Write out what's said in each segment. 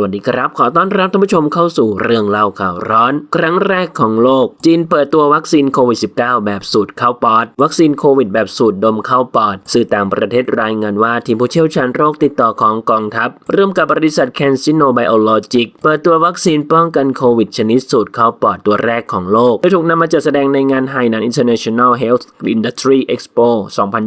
สวัสดีครับ ขอต้อนรับท่านผู้ชมเข้าสู่เรื่องเล่าข่าวร้อน ครั้งแรกของโลก จีนเปิดตัววัคซีนโควิด -19 แบบสูตรเข้าปอด วัคซีนโควิดแบบสูตรดมเข้าปอด สื่อต่างประเทศรายงานว่าทีมผู้เชี่ยวชาญโรคติดต่อของกองทัพร่วมกับบริษัทแคนซิโนไบโอโลจิกเปิดตัววัคซีนป้องกันโควิดชนิดสูตรเข้าปอดตัวแรกของโลกโดยถูกนำมาจัดแสดงในงาน Hainan International Health Industry Expo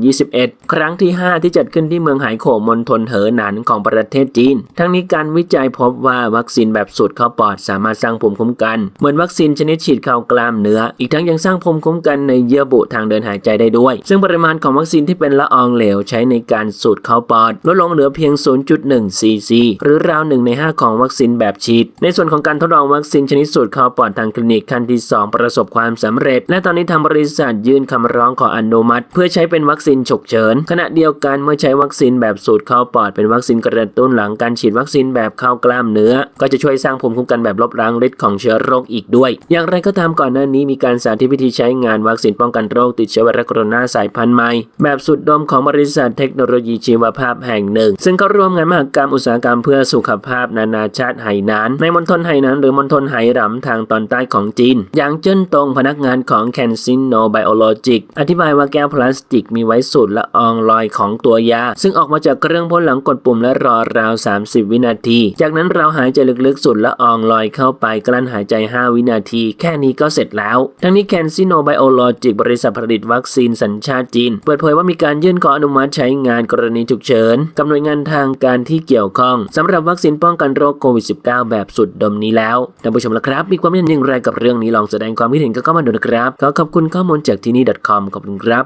2021 ครั้งที่ 5 ที่จัดขึ้นที่เมืองไหโขมณฑลเหอหนานของประเทศจีน ทั้งนี้การวิจัยพบว่าวัคซีนแบบสูตรเข้าปอดสามารถสร้างภูมิคุ้มกัน เหมือนวัคซีนชนิดฉีดเข้ากล้ามเนื้อ อีกทั้งยังสร้างภูมิคุ้มกันในเยื่อบุทางเดินหายใจได้ด้วย ซึ่งปริมาณของวัคซีนที่เป็นละอองเหลวใช้ในการสูดเข้าปอดลดลงเหลือเพียง 0.1 ซีซีหรือราวหนึ่งใน 5 ของวัคซีนแบบฉีด ในส่วนของการทดลองวัคซีนชนิดสูตรเข้าปอดทางคลินิกขั้นที่ 2 ประสบความสำเร็จ และตอนนี้ทางบริษัทยื่นคำร้องขออนุมัติ เพื่อใช้เป็นวัคซีนฉุกเฉินขณะเดียวกันเมื่อใช้วัคซีนแบบสูตรเข้าปอดเป็นวัคซีนกระตุ้นหลังการฉีดวัคซีนแบบเข้ากล้ามเนื้อ ก็จะช่วยสร้างภูมิคุ้มกันแบบลบล้างฤทธิ์ของเชื้อโรคอีกด้วย อย่างไรก็ตามก่อนหน้านี้มีการสาธิตวิธีใช้งานวัคซีนป้องกันโรคติดเชื้อไวรัสโคโรนาสายพันธุ์ใหม่ แบบสุดดมของบริษัทเทคโนโลยีชีวภาพแห่งหนึ่ง ซึ่งก็ร่วมงานมหกรรมอุตสาหกรรมเพื่อสุขภาพนานาชาติไหหนาน ในมณฑลไหหนานหรือมณฑลไหหลำทางตอนใต้ของจีน อย่างเจิ้นตงพนักงานของแคนซินโนไบโอโลจิกอธิบายว่าแก้วพลาสติกมีไว้สูตรละอองลอยของตัวยา ซึ่งออกมาจากเครื่องพ่นหลังกดปุ่มและรอราว 30 วินาที จากนั้นเราหายใจลึกๆสูดละอองลอยเข้าไปกลั้นหายใจ 5 วินาที แค่นี้ก็เสร็จแล้ว ทั้งนี้แคนซิโนไบโอโลจิกบริษัทผลิตวัคซีนสัญชาติจีน เปิดเผยว่ามีการยื่นขออนุมัติใช้งานกรณีฉุกเฉินกับหน่วยงานทางการที่เกี่ยวข้องสำหรับวัคซีนป้องกันโรคโควิด -19 แบบสุดดมนี้แล้วท่านผู้ชมละครับ มีความเห็นอย่างไรกับเรื่องนี้ลองแสดงความคิดเห็นก็เข้ามาดูนะครับขอขอบคุณข้อมูลจากที่นี่ .com ขอบคุณครับ